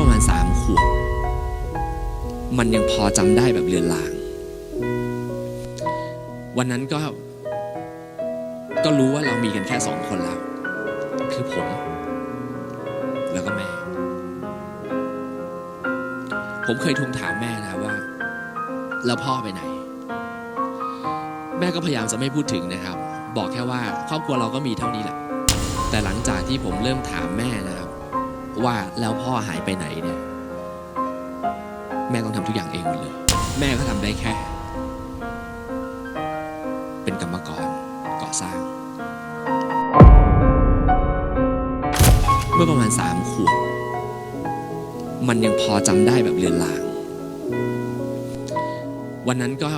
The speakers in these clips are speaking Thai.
ประมาณสามขวบ มันยังพอจำได้แบบเลือนลาง วันนั้นก็ ก็รู้ว่าเรามีกันแค่สองคนแล้ว คือผม แล้วก็แม่ ผมเคยทวงถามแม่นะว่า แล้วพ่อไปไหน แม่ก็พยายามจะไม่พูดถึงนะครับ บอกแค่ว่าครอบครัวเราก็มีเท่านี้แหละ แต่หลังจากที่ผมเริ่มถามแม่นะครับ ว่าแล้วพ่อหายไปไหนเนี่ย แม่ต้องทำทุกอย่างเองหมดเลย แม่ก็ทำได้แค่ เป็นกรรมกรก่อสร้าง เมื่อประมาณสามขวบมันยังพอจำได้แบบเลือนลาง วันนั้นก็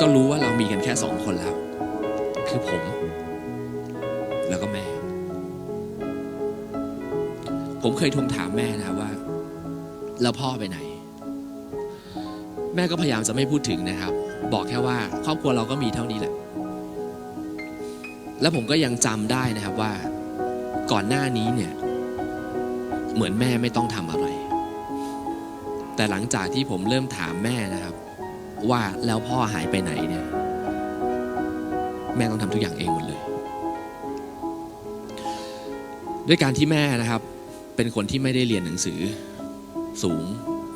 ก็รู้ว่าเรามีกันแค่สองคนแล้ว คือผม แล้วก็แม่ ผมเคยทวงถามแม่นะว่า แล้วพ่อไปไหน แม่ก็พยายามจะไม่พูดถึงนะครับ บอกแค่ว่าครอบครัวเราก็มีเท่านี้แหละ แล้วผมก็ยังจำได้นะครับว่า ก่อนหน้านี้เนี่ย เหมือนแม่ไม่ต้องทำอะไร แต่หลังจากที่ผมเริ่มถามแม่นะครับ ว่าแล้วพ่อหายไปไหนเนี่ย แม่ต้องทำทุกอย่างเองหมดเลยด้วยการที่แม่นะครับ เป็นคนที่ไม่ได้เรียนหนังสือ สูง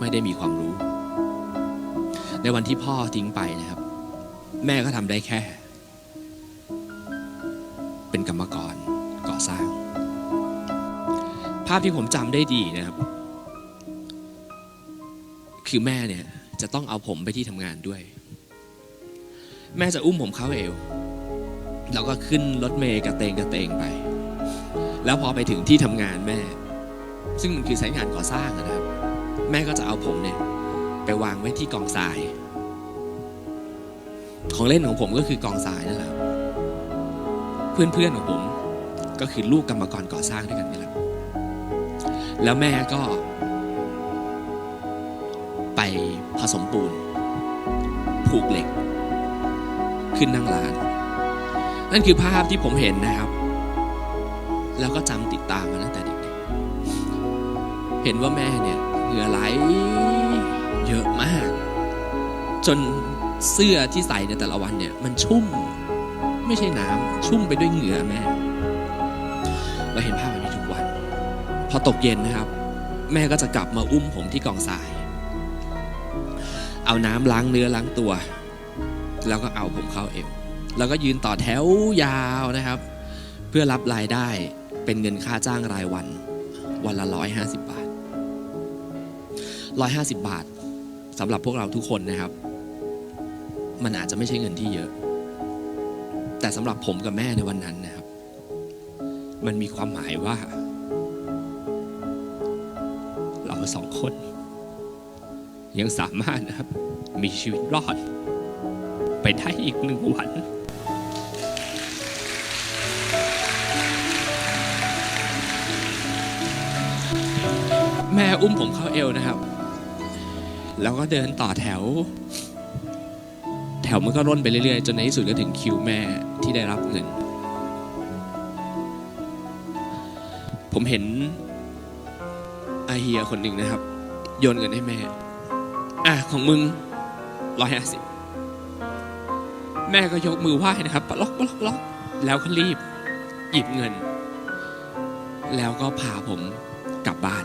ไม่ได้มีความรู้ ในวันที่พ่อทิ้งไปนะครับ แม่ก็ทำได้แค่ เป็นกรรมกรก่อสร้าง ภาพที่ผมจำได้ดีนะครับ คือแม่เนี่ยจะต้องเอาผมไปที่ทำงานด้วย แม่จะอุ้มผมเข้าเอวแล้วก็ขึ้นรถเมย์กระเตงกระเตงไป แล้วพอไปถึงที่ทำงานแม่ ซึ่งมันคือสายงานก่อสร้างนะครับ แม่ก็จะเอาผมเนี่ยไปวางไว้ที่กองทราย ของเล่นของผมก็คือกองทรายนั่นแหละเพื่อนๆของผมก็คือลูกกรรมกรก่อสร้างด้วยกันนี่แหละแล้วแม่ก็ ไปผสมปูน ผูกเหล็ก ขึ้นนั่งร้าน นั่นคือภาพที่ผมเห็นนะครับ แล้วก็จำติดตามมาตั้งแต่เด็ก เห็นว่าแม่เนี่ยเหงื่อไหลเยอะมาก จนเสื้อที่ใส่ในแต่ละวันเนี่ยมันชุ่มไม่ใช่น้ำชุ่มไปด้วยเหงื่อแม่เราเห็นภาพแบบนี้ทุกวัน พอตกเย็นนะครับ แม่ก็จะกลับมาอุ้มผมที่กองทราย เอาน้ำล้างเนื้อล้างตัว แล้วก็เอาผมเข้าเอวแล้วก็ยืนต่อแถวยาวนะครับ เพื่อรับรายได้เป็นเงินค่าจ้างรายวัน วันละร้อยห้าสิบบาท ร้อยห้าสิบบาทสำหรับพวกเราทุกคนนะครับ มันอาจจะไม่ใช่เงินที่เยอะ แต่สำหรับผมกับแม่ในวันนั้นนะครับ มันมีความหมายว่า เราสองคน ยังสามารถนะครับ มีชีวิตรอด ไปได้อีกหนึ่งวันแม่อุ้มผมเข้าเอวนะครับ แล้วก็เดินต่อแถว แถวมันก็ร่นไปเรื่อยๆ จนในที่สุดก็ถึงคิวแม่ที่ได้รับเงิน ผมเห็นอาเฮียคนหนึ่งนะครับ โยนเงินให้แม่ อะของมึงร้อยห้าสิบแม่ก็ยกมือไหว้นะครับปล็อกปล็อกปล็อกแล้วก็รีบ หยิบเงิน แล้วก็พาผมกลับบ้าน